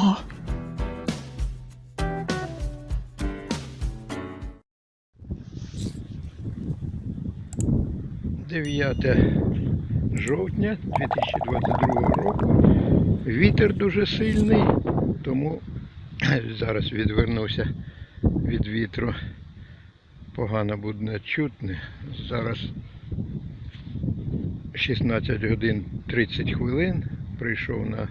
О! Дев'яте жовтня 2022 року. Вітер дуже сильний, тому зараз відвернувся від вітру. Погано буде чутне. Зараз 16 годин 30 хвилин. Прийшов на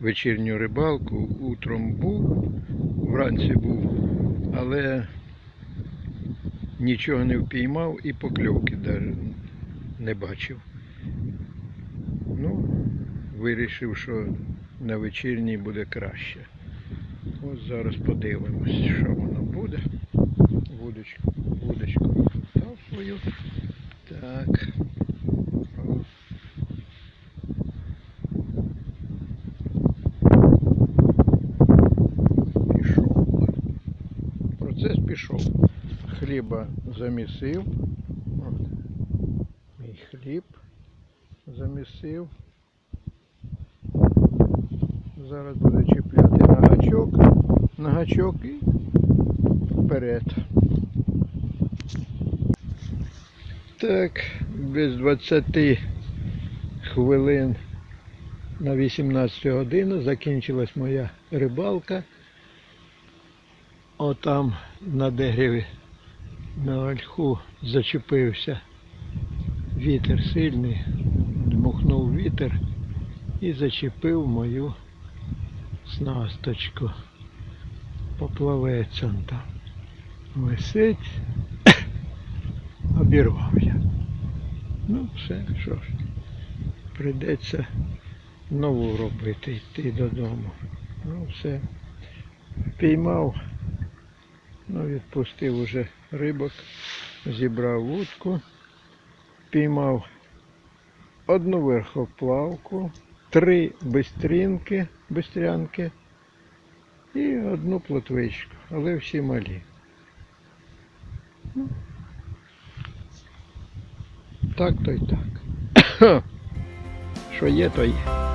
вечірню рибалку. Утром був, вранці був, але нічого не впіймав і покльовки навіть не бачив. Ну, вирішив, що на вечірній буде краще. Ось зараз подивимось, що воно буде. Вудочку, вудочку. Так. О. Пішов. Процес пішов. Хліба замісив. Мій хліб замісив. Зараз буду чіпляти на гачок, на гачок і вперед. Так, без 20 хвилин на 18 годину закінчилась моя рибалка. Отам на дереві на ольху зачепився вітер сильний, дмухнув вітер і зачепив мою снасточку. Поплавець он там. Висить. Обірвав я. Ну, все, що ж. Прийдеться нову робити, йти додому. Ну, все. Піймав, ну, відпустив уже рибок, зібрав вудку, піймав одну верхоплавку, три бистрінки, бистрянки і одну плотвичку, але всі малі. Ну, так то й так. Що є, то є.